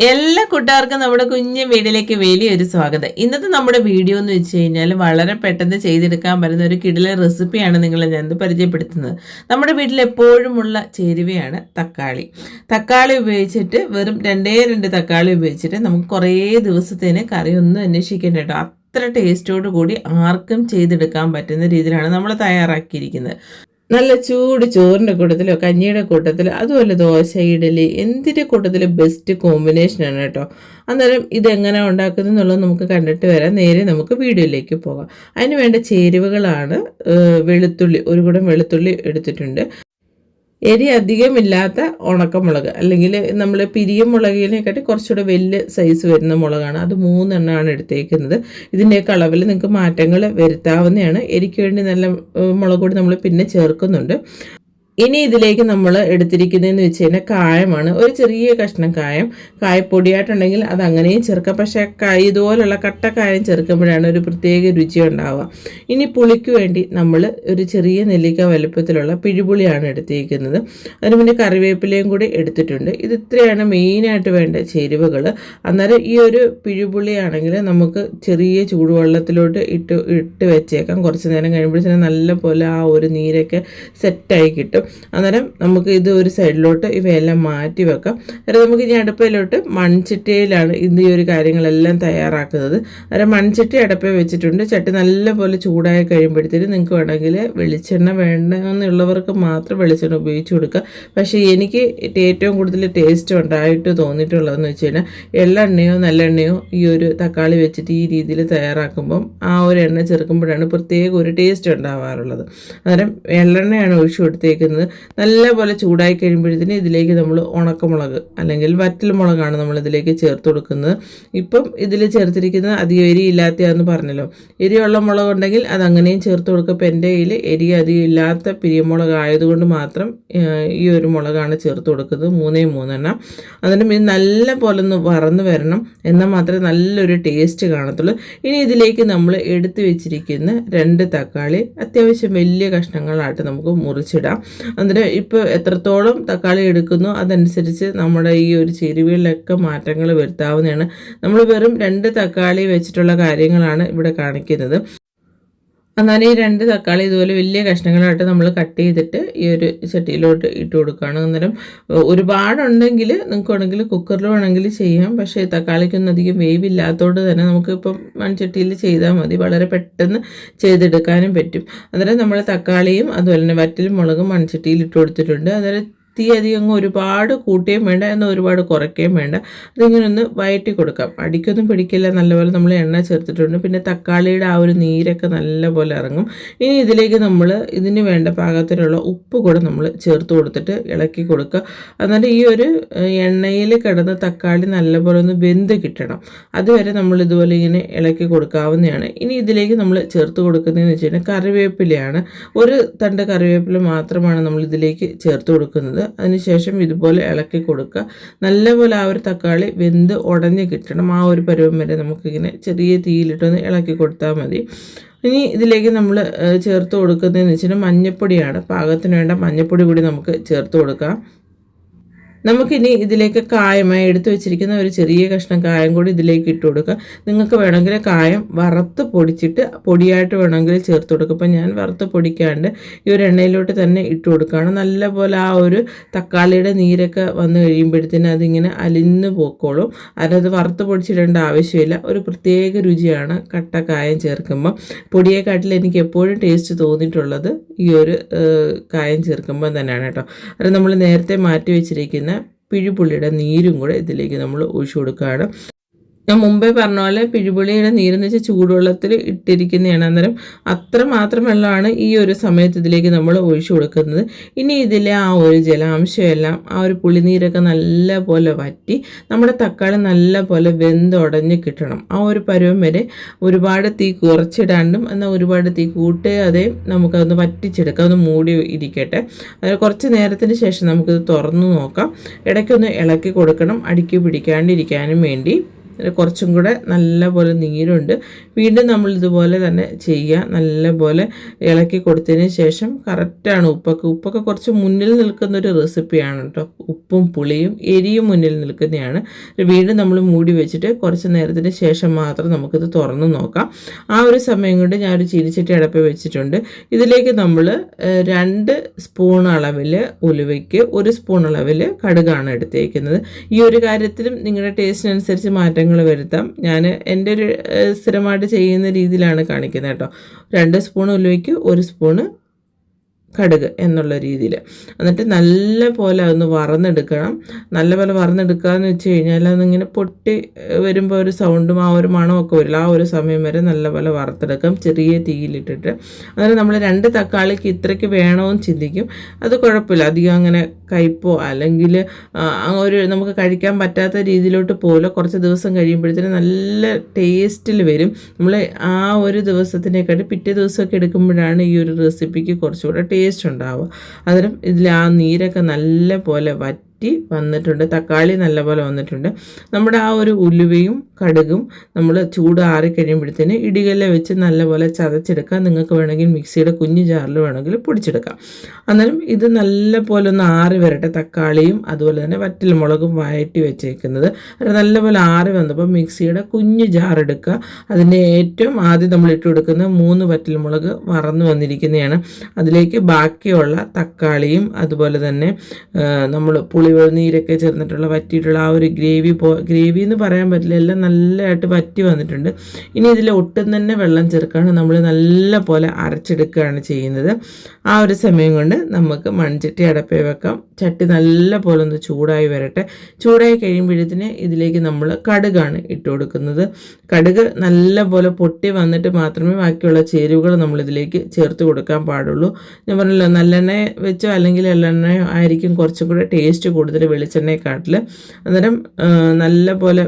എല്ലാ കൂട്ടുകാർക്കും നമ്മുടെ കുഞ്ഞു വീഡിയോയിലേക്ക് വലിയൊരു സ്വാഗതം. ഇന്നത്തെ നമ്മുടെ വീഡിയോ എന്ന് വെച്ച് കഴിഞ്ഞാൽ വളരെ പെട്ടെന്ന് ചെയ്തെടുക്കാൻ പറ്റുന്ന ഒരു കിടില റെസിപ്പിയാണ് നിങ്ങളെ ഞാൻ പരിചയപ്പെടുത്തുന്നത്. നമ്മുടെ വീട്ടിൽ എപ്പോഴുമുള്ള ചേരുവയാണ് തക്കാളി. തക്കാളി ഉപയോഗിച്ചിട്ട് വെറും രണ്ടേ രണ്ട് തക്കാളി ഉപയോഗിച്ചിട്ട് നമുക്ക് കുറേ ദിവസത്തേന് കറിയൊന്നും അന്വേഷിക്കേണ്ട കേട്ടോ. അത്ര ടേസ്റ്റോടു കൂടി ആർക്കും ചെയ്തെടുക്കാൻ പറ്റുന്ന രീതിയിലാണ് നമ്മൾ തയ്യാറാക്കിയിരിക്കുന്നത്. നല്ല ചൂട് ചോറിന്റെ കൂട്ടത്തിലോ കഞ്ഞിയുടെ കൂട്ടത്തിലോ അതുപോലെ ദോശ ഇഡലി എന്തിന്റെ കൂട്ടത്തിലും ബെസ്റ്റ് കോമ്പിനേഷനാണ് കേട്ടോ. അന്നേരം ഇതെങ്ങനെ ഉണ്ടാക്കുന്നു എന്നുള്ളത് നമുക്ക് കണ്ടിട്ട് വരാം. നേരെ നമുക്ക് വീഡിയോയിലേക്ക് പോകാം. അതിന് വേണ്ട ചേരുവകളാണ് വെളുത്തുള്ളി ഒരു കൂടം വെളുത്തുള്ളി എടുത്തിട്ടുണ്ട്. എരി അധികമില്ലാത്ത ഉണക്കമുളക്. അല്ലെങ്കിൽ നമ്മൾ പിരിയും മുളകിനെക്കാട്ടി കുറച്ചുകൂടെ വലിയ സൈസ് വരുന്ന മുളകാണ്. അത് മൂന്നെണ്ണമാണ് എടുത്തേക്കുന്നത്. ഇതിന്റെയൊക്കെ അളവിൽ നിങ്ങൾക്ക് മാറ്റങ്ങൾ വരുത്താവുന്നതാണ്. എരിക്ക് വേണ്ടി നല്ല മുളക് പൊടി നമ്മൾ പിന്നെ ചേർക്കുന്നുണ്ട്. ഇനി ഇതിലേക്ക് നമ്മൾ എടുത്തിരിക്കുന്നതെന്ന് വെച്ച് കഴിഞ്ഞാൽ കായമാണ്. ഒരു ചെറിയ കഷ്ണം കായം. കായപ്പൊടിയായിട്ടുണ്ടെങ്കിൽ അത് അങ്ങനെയും ചേർക്കാം. പക്ഷേ ഇതുപോലുള്ള കട്ടക്കായം ചേർക്കുമ്പോഴാണ് ഒരു പ്രത്യേക രുചി ഉണ്ടാവുക. ഇനി പുളിക്ക് വേണ്ടി നമ്മൾ ഒരു ചെറിയ നെല്ലിക്ക വലുപ്പത്തിലുള്ള പിഴിപുളിയാണ് എടുത്തിരിക്കുന്നത്. അതിന് പിന്നെ കറിവേപ്പിലയും കൂടി എടുത്തിട്ടുണ്ട്. ഇത് ഇത്രയാണ് മെയിനായിട്ട് വേണ്ട ചേരുവകൾ അന്നേരം ഈ ഒരു പിഴിപുളിയാണെങ്കിൽ നമുക്ക് ചെറിയ ചൂടുവെള്ളത്തിലോട്ട് ഇട്ട് ഇട്ട് വെച്ചേക്കാം. കുറച്ച് നേരം കഴിയുമ്പോഴത്തേനും നല്ല പോലെ ആ ഒരു നീരൊക്കെ സെറ്റായി കിട്ടും. അന്നേരം നമുക്ക് ഇത് ഒരു സൈഡിലോട്ട് ഇവയെല്ലാം മാറ്റി വെക്കാം. അന്നേരം നമുക്ക് ഇനി അടുപ്പയിലോട്ട് മൺചട്ടിയിലാണ് ഇത് ഈ ഒരു കാര്യങ്ങളെല്ലാം തയ്യാറാക്കുന്നത്. അന്നേരം മൺചട്ടി അടുപ്പ വെച്ചിട്ടുണ്ട്. ചട്ടി നല്ലപോലെ ചൂടായി കഴിയുമ്പോഴത്തേനും നിങ്ങൾക്ക് വേണമെങ്കിൽ വെളിച്ചെണ്ണ വേണമെന്നുള്ളവർക്ക് മാത്രം വെളിച്ചെണ്ണ ഉപയോഗിച്ച് കൊടുക്കുക പക്ഷേ എനിക്ക് ഏറ്റവും കൂടുതൽ ടേസ്റ്റ് ഉണ്ടായിട്ട് തോന്നിയിട്ടുള്ളതെന്ന് വെച്ച് കഴിഞ്ഞാൽ എള്ളെണ്ണയോ നല്ലെണ്ണയോ ഈ ഒരു തക്കാളി വെച്ചിട്ട് ഈ രീതിയിൽ തയ്യാറാക്കുമ്പം ആ ഒരു എണ്ണ ചേർക്കുമ്പോഴാണ് പ്രത്യേക ഒരു ടേസ്റ്റ് ഉണ്ടാവാറുള്ളത്. അന്നേരം എള്ളെണ്ണയാണ് ഒഴിച്ചു കൊടുത്തേക്കുന്നത്. നല്ലപോലെ ചൂടായി കഴിയുമ്പോഴത്തേന് ഇതിലേക്ക് നമ്മൾ ഉണക്കമുളക് അല്ലെങ്കിൽ വറ്റൽ മുളകാണ് നമ്മൾ ഇതിലേക്ക് ചേർത്ത് കൊടുക്കുന്നത്. ഇപ്പം ഇതിൽ ചേർത്തിരിക്കുന്നത് അധികം എരി ഇല്ലാത്തതാന്ന് പറഞ്ഞല്ലോ. എരിയുള്ള മുളക് ഉണ്ടെങ്കിൽ അത് അങ്ങനെയും ചേർത്ത് കൊടുക്കുക. ഇപ്പം എന്റെ കയ്യിൽ എരി അധികം ഇല്ലാത്ത പിരിയമുളക് ആയതുകൊണ്ട് മാത്രം ഈ ഒരു മുളകാണ് ചേർത്ത് കൊടുക്കുന്നത്. മൂന്നേ മൂന്നെണ്ണം. അതിനും ഇത് നല്ല പോലെ ഒന്ന് വറന്ന് വരണം. എന്നാൽ മാത്രമേ നല്ലൊരു ടേസ്റ്റ് കാണത്തുള്ളൂ. ഇനി ഇതിലേക്ക് നമ്മൾ എടുത്തു വെച്ചിരിക്കുന്ന രണ്ട് തക്കാളി അത്യാവശ്യം വലിയ കഷ്ണങ്ങളായിട്ട് നമുക്ക് മുറിച്ചിടാം. അന്നേരം ഇപ്പോൾ എത്രത്തോളം തക്കാളി എടുക്കുന്നു അതനുസരിച്ച് നമ്മുടെ ഈ ഒരു ചേരുവയിലൊക്കെ മാറ്റങ്ങൾ വരുത്താവുന്നതാണ്. നമ്മൾ വെറും രണ്ട് തക്കാളി വെച്ചിട്ടുള്ള കാര്യങ്ങളാണ് ഇവിടെ കാണിക്കുന്നത്. എന്നാൽ ഈ രണ്ട് തക്കാളി ഇതുപോലെ വലിയ കഷ്ണങ്ങളായിട്ട് നമ്മൾ കട്ട് ചെയ്തിട്ട് ഈ ഒരു ചട്ടിയിലോട്ട് ഇട്ട് കൊടുക്കുകയാണ്. അന്നേരം ഒരുപാടുണ്ടെങ്കിൽ നിങ്ങൾക്ക് വേണമെങ്കിൽ കുക്കറിൽ വേണമെങ്കിൽ ചെയ്യാം. പക്ഷേ തക്കാളിക്കൊന്നും അധികം വേവില്ലാത്തതുകൊണ്ട് തന്നെ നമുക്കിപ്പം മൺചട്ടിയിൽ ചെയ്താൽ മതി. വളരെ പെട്ടെന്ന് ചെയ്തെടുക്കാനും പറ്റും. അന്നേരം നമ്മൾ തക്കാളിയും അതുപോലെ തന്നെ വറ്റലും മുളകും മൺചട്ടിയിൽ ഇട്ട് കൊടുത്തിട്ടുണ്ട്. അന്നേരം തീ അധികം ഒരുപാട് കൂട്ടുകയും വേണ്ട എന്നാൽ ഒരുപാട് കുറയ്ക്കുകയും വേണ്ട. അതിങ്ങനെ ഒന്ന് വയറ്റി കൊടുക്കാം. അടിക്കൊന്നും പിടിക്കില്ല. നല്ലപോലെ നമ്മൾ എണ്ണ ചേർത്തിട്ടുണ്ട്. പിന്നെ തക്കാളിയുടെ ആ ഒരു നീരൊക്കെ നല്ലപോലെ ഇറങ്ങും. ഇനി ഇതിലേക്ക് നമ്മൾ ഇതിന് വേണ്ട പാകത്തിനുള്ള ഉപ്പ് കൂടെ നമ്മൾ ചേർത്ത് കൊടുത്തിട്ട് ഇളക്കി കൊടുക്കുക. എന്നിട്ട് ഈ ഒരു എണ്ണയിൽ കിടന്ന് തക്കാളി നല്ലപോലെ ഒന്ന് വെന്ത് കിട്ടണം. അതുവരെ നമ്മൾ ഇതുപോലെ ഇങ്ങനെ ഇളക്കി കൊടുക്കാവുന്നതാണ്. ഇനി ഇതിലേക്ക് നമ്മൾ ചേർത്ത് കൊടുക്കുന്നതെന്ന് വെച്ച് കഴിഞ്ഞാൽ കറിവേപ്പിലയാണ്. ഒരു തണ്ട് കറിവേപ്പില മാത്രമാണ് നമ്മൾ ഇതിലേക്ക് ചേർത്ത് കൊടുക്കുന്നത്. അതിനുശേഷം ഇതുപോലെ ഇളക്കി കൊടുക്കുക. നല്ലപോലെ ആ ഒരു തക്കാളി വെന്ത് ഉടഞ്ഞ് കിട്ടണം. ആ ഒരു പരുവം വരെ നമുക്കിങ്ങനെ ചെറിയ തീയിലിട്ടൊന്ന് ഇളക്കി കൊടുത്താൽ മതി. ഇനി ഇതിലേക്ക് നമ്മൾ ചേർത്ത് കൊടുക്കുന്നതെന്ന് വെച്ചാൽ മഞ്ഞപ്പൊടിയാണ്. പാകത്തിന് വേണ്ട മഞ്ഞപ്പൊടി കൂടി നമുക്ക് ചേർത്ത് കൊടുക്കാം. നമുക്കിനി ഇതിലേക്ക് കായമായി എടുത്തു വെച്ചിരിക്കുന്ന ഒരു ചെറിയ കഷ്ണം കായം കൂടി ഇതിലേക്ക് ഇട്ട് കൊടുക്കുക. നിങ്ങൾക്ക് വേണമെങ്കിൽ കായം വറുത്ത് പൊടിച്ചിട്ട് പൊടിയായിട്ട് വേണമെങ്കിൽ ചേർത്ത് കൊടുക്കുക. അപ്പം ഞാൻ വറുത്ത് പൊടിക്കാണ്ട് ഈ ഒരു എണ്ണയിലോട്ട് തന്നെ ഇട്ട് കൊടുക്കുകയാണ്. നല്ലപോലെ ആ ഒരു തക്കാളിയുടെ നീരൊക്കെ വന്നു കഴിയുമ്പോഴത്തേന് അതിങ്ങനെ അലിന്ന് പോക്കോളും. അതിനത് വറുത്ത് പൊടിച്ചിടേണ്ട ആവശ്യമില്ല. ഒരു പ്രത്യേക രുചിയാണ് കട്ട കായം ചേർക്കുമ്പോൾ പൊടിയെക്കാട്ടിൽ എനിക്ക് എപ്പോഴും ടേസ്റ്റ് തോന്നിയിട്ടുള്ളത് ഈ ഒരു കായം ചേർക്കുമ്പോൾ തന്നെയാണ് കേട്ടോ. അത് നമ്മൾ നേരത്തെ മാറ്റി വെച്ചിരിക്കുന്ന പിഴിപുള്ളിയുടെ നീരും കൂടെ ഇതിലേക്ക് നമ്മൾ ഒഴിച്ചു കൊടുക്കുകയാണ്. ഞാൻ മുമ്പേ പറഞ്ഞ പോലെ പിഴിപുളിയുടെ നീരെന്ന് വെച്ചാൽ ചൂടുവെള്ളത്തിൽ ഇട്ടിരിക്കുന്നതാണ് അന്നേരം അത്ര മാത്രം വെള്ളമാണ് ഈ ഒരു സമയത്ത് ഇതിലേക്ക് നമ്മൾ ഒഴിച്ചു കൊടുക്കുന്നത്. ഇനി ഇതിലെ ആ ഒരു ജലാംശം എല്ലാം ആ ഒരു പുളിനീരൊക്കെ നല്ല പോലെ വറ്റി നമ്മുടെ തക്കാളി നല്ല പോലെ വെന്തുടഞ്ഞ് കിട്ടണം. ആ ഒരു പരുവം വരെ ഒരുപാട് തീ കുറച്ചിടാണ്ടും എന്നാൽ ഒരുപാട് തീ കൂട്ടാതെ നമുക്കതൊന്ന് വറ്റിച്ചെടുക്കാം. ഒന്ന് മൂടി ഇരിക്കട്ടെ. അതായത് കുറച്ച് നേരത്തിന് ശേഷം നമുക്കിത് തുറന്നു നോക്കാം. ഇടയ്ക്കൊന്ന് ഇളക്കി കൊടുക്കണം. അടുക്കി പിടിക്കാണ്ടിരിക്കാനും വേണ്ടി. കുറച്ചും കൂടെ നല്ലപോലെ നീരുണ്ട്. വീണ്ടും നമ്മൾ ഇതുപോലെ തന്നെ ചെയ്യുക. നല്ലപോലെ ഇളക്കി കൊടുത്തതിന് ശേഷം കറക്റ്റാണ് ഉപ്പൊക്കെ. ഉപ്പൊക്കെ കുറച്ച് മുന്നിൽ നിൽക്കുന്ന ഒരു റെസിപ്പിയാണ് കേട്ടോ. ഉപ്പും പുളിയും എരിയും മുന്നിൽ നിൽക്കുന്നതാണ്. വീണ്ടും നമ്മൾ മൂടി വെച്ചിട്ട് കുറച്ച് നേരത്തിന് ശേഷം മാത്രം നമുക്കിത് തുറന്ന് നോക്കാം. ആ ഒരു സമയം കൊണ്ട് ഞാനൊരു ചീനിച്ചട്ടി അടപ്പ് വെച്ചിട്ടുണ്ട്. ഇതിലേക്ക് നമ്മൾ രണ്ട് സ്പൂൺ അളവിൽ ഉലുവയ്ക്ക് ഒരു സ്പൂൺ അളവിൽ കടുകാണ് എടുത്തേക്കുന്നത്. ഈ ഒരു കാര്യത്തിലും നിങ്ങളുടെ ടേസ്റ്റിനനുസരിച്ച് മാറ്റങ്ങൾ വരുത്താം. ഞാൻ എന്റെ ഒരു സ്ഥിരമായിട്ട് ചെയ്യുന്ന രീതിയിലാണ് കാണിക്കുന്നത് കേട്ടോ. രണ്ട് സ്പൂൺ ഉലുവയ്ക്ക് ഒരു സ്പൂണ് കടുക് എന്നുള്ള രീതിയിൽ എന്നിട്ട് നല്ല പോലെ അതൊന്ന് വറന്നെടുക്കണം. നല്ല പോലെ വറന്നെടുക്കുക എന്ന് വെച്ച് കഴിഞ്ഞാൽ അതിങ്ങനെ പൊട്ടി വരുമ്പോൾ ഒരു സൗണ്ടും ആ ഒരു മണമൊക്കെ വരില്ല. ആ ഒരു സമയം വരെ നല്ല പോലെ വറുത്തെടുക്കാം. ചെറിയ തീയിലിട്ടിട്ട്. അന്നേരം നമ്മൾ രണ്ട് തക്കാളിക്ക് ഇത്രയ്ക്ക് വേണമെന്ന് ചിന്തിക്കും. അത് കുഴപ്പമില്ല. അധികം അങ്ങനെ കയ്പോ അല്ലെങ്കിൽ ഒരു നമുക്ക് കഴിക്കാൻ പറ്റാത്ത രീതിയിലോട്ട് പോലെ കുറച്ച് ദിവസം കഴിയുമ്പോഴത്തേനും നല്ല ടേസ്റ്റിൽ വരും. നമ്മൾ ആ ഒരു ദിവസത്തിനേക്കാട്ടി പിറ്റേ ദിവസമൊക്കെ എടുക്കുമ്പോഴാണ് ഈ ഒരു റെസിപ്പിക്ക് കുറച്ചുകൂടെ ടേസ്റ്റ് ഉണ്ടാവുക. അന്നേരം ഇതിൽ ആ നീരൊക്കെ നല്ല പോലെ വറ്റി വന്നിട്ടുണ്ട്. തക്കാളി നല്ലപോലെ വന്നിട്ടുണ്ട്. നമ്മുടെ ആ ഒരു ഉലുവയും കടുകും നമ്മൾ ചൂട് ആറിക്കഴിയുമ്പോഴത്തേന് ഇടികല്ലെ വെച്ച് നല്ലപോലെ ചതച്ചെടുക്കാം. നിങ്ങൾക്ക് വേണമെങ്കിൽ മിക്സിയുടെ കുഞ്ഞു ജാറിൽ വേണമെങ്കിൽ പൊടിച്ചെടുക്കാം. അന്നേരം ഇത് നല്ലപോലെ ഒന്ന് ആറി വരട്ടെ. തക്കാളിയും അതുപോലെ തന്നെ വറ്റൽമുളകും വഴറ്റി വെച്ചേക്കുന്നത്. നല്ലപോലെ ആറി വന്നപ്പോൾ മിക്സിയുടെ കുഞ്ഞു ജാർ എടുക്കുക. അതിന്റെ ഏറ്റവും ആദ്യം നമ്മൾ ഇട്ട് കൊടുക്കുന്ന മൂന്ന് വറ്റൽമുളക് വറന്നു വന്നിരിക്കുന്നതാണ്. അതിലേക്ക് ബാക്കിയുള്ള തക്കാളിയും അതുപോലെ തന്നെ നമ്മൾ പുളി നീരൊക്കെ ചേർന്നിട്ടുള്ള വറ്റിയിട്ടുള്ള ആ ഒരു ഗ്രേവി പോ ഗ്രേവി എന്ന് പറയാൻ പറ്റില്ല എല്ലാം നല്ലതായിട്ട് വറ്റി വന്നിട്ടുണ്ട്. ഇനി ഇതിൽ ഒട്ടും തന്നെ വെള്ളം ചേർക്കാണ്ട് നമ്മൾ നല്ല പോലെ അരച്ചെടുക്കുകയാണ് ചെയ്യുന്നത്. ആ ഒരു സമയം കൊണ്ട് നമുക്ക് മൺചട്ടി അടപ്പേ വെക്കാം. ചട്ടി നല്ല പോലെ ഒന്ന് ചൂടായി വരട്ടെ. ചൂടായി കഴിയുമ്പോഴത്തേന് ഇതിലേക്ക് നമ്മൾ കടുകാണ് ഇട്ട് കൊടുക്കുന്നത്. കടുക് നല്ല പോലെ പൊട്ടി വന്നിട്ട് മാത്രമേ ബാക്കിയുള്ള ചേരുവകൾ നമ്മൾ ഇതിലേക്ക് ചേർത്ത് കൊടുക്കാൻ പാടുള്ളൂ. ഞാൻ പറഞ്ഞല്ലോ നല്ലെണ്ണ വെച്ചോ അല്ലെങ്കിൽ എള്ളെണ്ണയോ ആയിരിക്കും കുറച്ചും കൂടെ ടേസ്റ്റ് വെളിച്ചെണ്ണയെക്കാട്ടിൽ അന്നേരം നല്ല പോലെ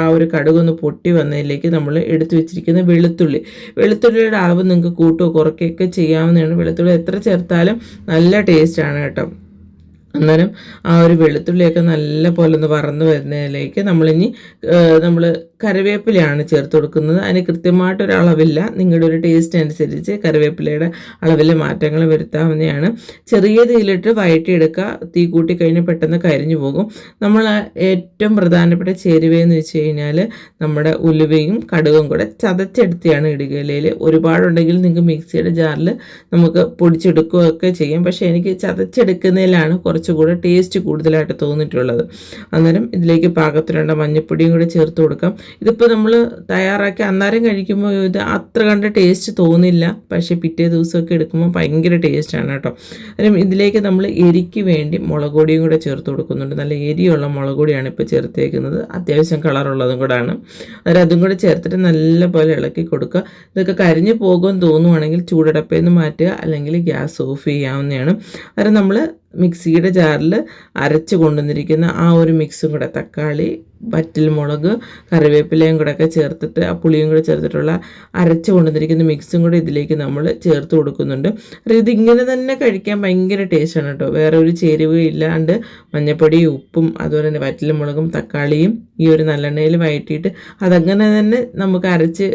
ആ ഒരു കടുകൊന്ന് പൊട്ടി വന്നതിലേക്ക് നമ്മൾ എടുത്തു വെച്ചിരിക്കുന്ന വെളുത്തുള്ളി. വെളുത്തുള്ളിയുടെ അളവ് നിങ്ങൾക്ക് കൂട്ടുകയോ കുറയ്ക്കുകയൊക്കെ ചെയ്യാവുന്നതാണ്. വെളുത്തുള്ളി എത്ര ചേർത്താലും നല്ല ടേസ്റ്റാണ് കേട്ടോ. അന്നേരം ആ ഒരു വെളുത്തുള്ളിയൊക്കെ നല്ല പോലെ ഒന്ന് വറന്ന് വരുന്നതിലേക്ക് നമ്മളിനി നമ്മൾ കറിവേപ്പിലയാണ് ചേർത്ത് കൊടുക്കുന്നത്. അതിന് കൃത്യമായിട്ടൊരു അളവില്ല. നിങ്ങളുടെ ഒരു ടേസ്റ്റ് അനുസരിച്ച് കറിവേപ്പിലയുടെ അളവിൽ മാറ്റങ്ങൾ വരുത്താവുന്നതാണ്. ചെറിയ തീയിലിട്ട് വഴറ്റിയെടുക്കുക തീ കൂട്ടി കഴിഞ്ഞ് പെട്ടെന്ന് കരിഞ്ഞു പോകും. നമ്മൾ ഏറ്റവും പ്രധാനപ്പെട്ട ചേരുവയെന്ന് വെച്ച് കഴിഞ്ഞാൽ നമ്മുടെ ഉലുവയും കടുകും കൂടെ ചതച്ചെടുത്തിയാണ് ഇടുകയിലയിൽ ഒരുപാടുണ്ടെങ്കിൽ നിങ്ങൾക്ക് മിക്സിയുടെ ജാറിൽ നമുക്ക് പൊടിച്ചെടുക്കുകയൊക്കെ ചെയ്യാം. പക്ഷേ എനിക്ക് ചതച്ചെടുക്കുന്നതിലാണ് കുറച്ചുകൂടെ ടേസ്റ്റ് കൂടുതലായിട്ട് തോന്നിയിട്ടുള്ളത്. അന്നേരം ഇതിലേക്ക് പാകത്തിനുള്ള മഞ്ഞൾപ്പൊടിയും കൂടെ ചേർത്ത് കൊടുക്കാം. ഇതിപ്പോൾ നമ്മൾ തയ്യാറാക്കി അന്നേരം കഴിക്കുമ്പോൾ ഇത് അത്ര കണ്ട ടേസ്റ്റ് തോന്നില്ല. പക്ഷേ പിറ്റേ ദിവസമൊക്കെ എടുക്കുമ്പോൾ ഭയങ്കര ടേസ്റ്റാണ് കേട്ടോ. അന്നേരം ഇതിലേക്ക് നമ്മൾ എരിക്ക് വേണ്ടി മുളക് പൊടിയും കൂടെ ചേർത്ത് കൊടുക്കുന്നുണ്ട്. നല്ല എരിയുള്ള മുളക് പൊടിയാണ് ഇപ്പോൾ ചേർത്തേക്കുന്നത്. അത്യാവശ്യം കളറുള്ളതും കൂടാണ്. അന്നേരം അതും കൂടെ ചേർത്തിട്ട് നല്ല പോലെ ഇളക്കി കൊടുക്കുക. ഇതൊക്കെ കരിഞ്ഞു പോകുമെന്ന് തോന്നുവാണെങ്കിൽ ചൂടടപ്പേന്ന് മാറ്റുക. അല്ലെങ്കിൽ ഗ്യാസ് ഓഫ് ചെയ്യാവുന്നതാണ്. അന്നേരം നമ്മൾ മിക്സിയുടെ ജാറിൽ അരച്ച് കൊണ്ടുവന്നിരിക്കുന്ന ആ ഒരു മിക്സും കൂടെ തക്കാളി വറ്റൽ മുളക് കറിവേപ്പിലയും കൂടെ ഒക്കെ ചേർത്തിട്ട് ആ പുളിയും കൂടെ ചേർത്തിട്ടുള്ള അരച്ച് കൊണ്ടുവന്നിരിക്കുന്ന മിക്സും കൂടെ ഇതിലേക്ക് നമ്മൾ ചേർത്ത് കൊടുക്കുന്നുണ്ട്. അപ്പോൾ ഇതിങ്ങനെ തന്നെ കഴിക്കാൻ ഭയങ്കര ടേസ്റ്റാണ് കേട്ടോ. വേറെ ഒരു ചേരുവയില്ലാണ്ട് മഞ്ഞപ്പൊടിയും ഉപ്പും അതുപോലെ തന്നെ വറ്റൽ മുളകും തക്കാളിയും ഈ ഒരു നല്ലെണ്ണയിൽ വഴറ്റിയിട്ട് അതങ്ങനെ തന്നെ നമുക്ക് അരച്ച്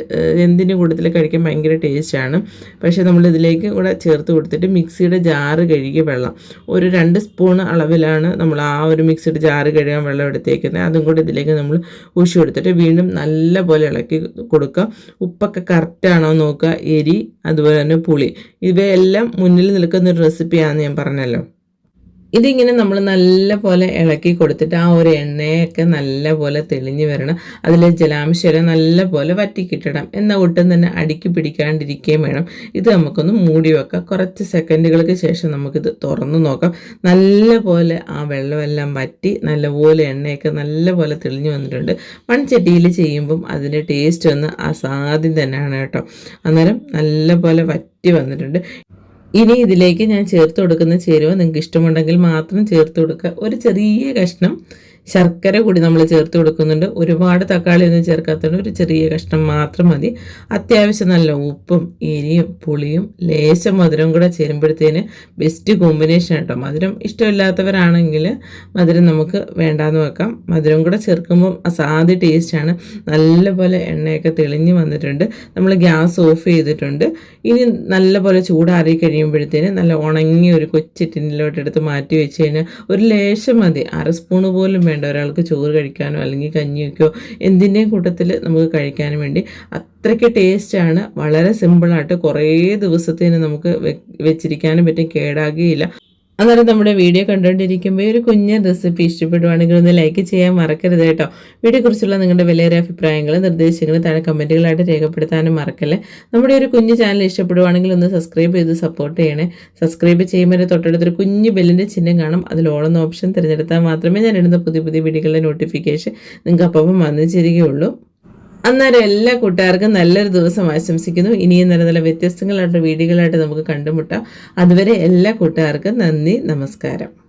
എന്തിന്റെ കൂട്ടത്തിൽ കഴിക്കാൻ ഭയങ്കര ടേസ്റ്റാണ് പക്ഷേ നമ്മൾ ഇതിലേക്ക് കൂടെ ചേർത്ത് കൊടുത്തിട്ട് മിക്സിയുടെ ജാറ് കഴുകി വെള്ളം ഒരു രണ്ട് സ്പൂൺ അളവിലാണ് നമ്മൾ ആ ഒരു മിക്സഡ് ജാറ് കഴുകാൻ വെള്ളം എടുത്തേക്കുന്നത്. അതും കൂടി ഇതിലേക്ക് നമ്മൾ ഊശി കൊടുത്തിട്ട് വീണ്ടും നല്ല പോലെ ഇളക്കി കൊടുക്കുക. ഉപ്പൊക്കെ കറക്റ്റാണോ നോക്കുക. എരി അതുപോലെ തന്നെ പുളി. ഇവയെല്ലാം മുന്നിൽ നിൽക്കുന്ന ഒരു റെസിപ്പിയാണെന്ന് ഞാൻ പറഞ്ഞല്ലോ. ഇതിങ്ങനെ നമ്മൾ നല്ല പോലെ ഇളക്കി കൊടുത്തിട്ട് ആ ഒരു എണ്ണയൊക്കെ നല്ല പോലെ തെളിഞ്ഞു വരണം. അതിലെ ജലാംശം നല്ല പോലെ വറ്റിക്കിട്ടണം എന്ന ഒട്ടും തന്നെ അടുക്കി പിടിക്കാണ്ടിരിക്കുകയും വേണം. ഇത് നമുക്കൊന്ന് മൂടി വെക്കാം. കുറച്ച് സെക്കൻഡുകൾക്ക് ശേഷം നമുക്കിത് തുറന്നു നോക്കാം. നല്ല പോലെ ആ വെള്ളമെല്ലാം വറ്റി നല്ലപോലെ എണ്ണയൊക്കെ നല്ല പോലെ തെളിഞ്ഞു വന്നിട്ടുണ്ട്. മൺചട്ടിയിൽ ചെയ്യുമ്പം അതിന്റെ ടേസ്റ്റ് ഒന്ന് അസാധ്യം തന്നെയാണ് കേട്ടോ. അന്നേരം നല്ല പോലെ വറ്റി വന്നിട്ടുണ്ട്. ഇനി ഇതിലേക്ക് ഞാൻ ചേർത്ത് കൊടുക്കുന്ന ചേരുവ നിങ്ങൾക്ക് ഇഷ്ടമുണ്ടെങ്കിൽ മാത്രം ചേർത്ത് കൊടുക്കുക. ഒരു ചെറിയ കഷ്ണം ശർക്കര കൂടി നമ്മൾ ചേർത്ത് കൊടുക്കുന്നുണ്ട്. ഒരുപാട് തക്കാളി ഒന്നും ചേർക്കാത്തതുകൊണ്ട് ഒരു ചെറിയ കഷ്ണം മാത്രം മതി. അത്യാവശ്യം നല്ല ഉപ്പും എരിയും പുളിയും ലേശം മധുരം കൂടെ ചേരുമ്പോഴത്തേന് ബെസ്റ്റ് കോമ്പിനേഷൻ കേട്ടോ മധുരം ഇഷ്ടമില്ലാത്തവരാണെങ്കിൽ മധുരം നമുക്ക് വേണ്ടാന്ന് വെക്കാം. മധുരം കൂടെ ചേർക്കുമ്പോൾ അസാധ്യ ടേസ്റ്റാണ് നല്ലപോലെ എണ്ണയൊക്കെ തെളിഞ്ഞ് വന്നിട്ടുണ്ട്. നമ്മൾ ഗ്യാസ് ഓഫ് ചെയ്തിട്ടുണ്ട്. ഇനി നല്ലപോലെ ചൂടാറി കഴിയുമ്പോഴത്തേന് നല്ല ഉണങ്ങിയ ഒരു കൊച്ചു ടിന്നിലോട്ട് എടുത്ത് മാറ്റി വെച്ച് കഴിഞ്ഞാൽ ഒരു ലേശം മതി. അര സ്പൂണ് പോലും വേണ്ട ഒരാൾക്ക് ചോറ് കഴിക്കാനോ അല്ലെങ്കിൽ കഞ്ഞിയൊക്കെയോ എന്തിന്റെയും കൂട്ടത്തിൽ നമുക്ക് കഴിക്കാനും വേണ്ടി അത്രയ്ക്ക് ടേസ്റ്റാണ് വളരെ സിമ്പിളായിട്ട് കുറേ ദിവസത്തേന് നമുക്ക് വെച്ചിരിക്കാനും പറ്റും കേടാകുകയില്ല. അന്നേരം നമ്മുടെ വീഡിയോ കണ്ടുകൊണ്ടിരിക്കുമ്പോൾ ഒരു കുഞ്ഞ് റെസിപ്പി ഇഷ്ടപ്പെടുവാണെങ്കിൽ ഒന്ന് ലൈക്ക് ചെയ്യാൻ മറക്കരുത് കേട്ടോ. വീഡിയോയെക്കുറിച്ചുള്ള നിങ്ങളുടെ വിലയേറെ അഭിപ്രായങ്ങളും നിർദ്ദേശങ്ങളും താഴെ കമന്റുകളായിട്ട് രേഖപ്പെടുത്താനും മറക്കല്ലേ. നമ്മുടെ ഒരു കുഞ്ഞ് ചാനൽ ഇഷ്ടപ്പെടുവാണെങ്കിൽ ഒന്ന് സബ്സ്ക്രൈബ് ചെയ്ത് സപ്പോർട്ട് ചെയ്യണേ. സബ്സ്ക്രൈബ് ചെയ്യുമ്പോൾ തൊട്ടടുത്തൊരു കുഞ്ഞ് ബെല്ലിന്റെ ചിഹ്നം കാണും. അതിൽ ഓളെന്ന ഓപ്ഷൻ തിരഞ്ഞെടുത്താൽ മാത്രമേ ഞാൻ ഇടുന്ന പുതിയ പുതിയ വീഡിയോകളുടെ നോട്ടിഫിക്കേഷൻ നിങ്ങൾക്ക് അപ്പം വന്നു ചേരുകയുള്ളൂ. അന്നേരം എല്ലാ കൂട്ടുകാർക്കും നല്ലൊരു ദിവസം ആശംസിക്കുന്നു. ഇനിയും നല്ല നല്ല വ്യത്യസ്തങ്ങളായിട്ട് വീഡിയോകളായിട്ട് നമുക്ക് കണ്ടുമുട്ടാം. അതുവരെ എല്ലാ കൂട്ടുകാർക്കും നന്ദി നമസ്കാരം.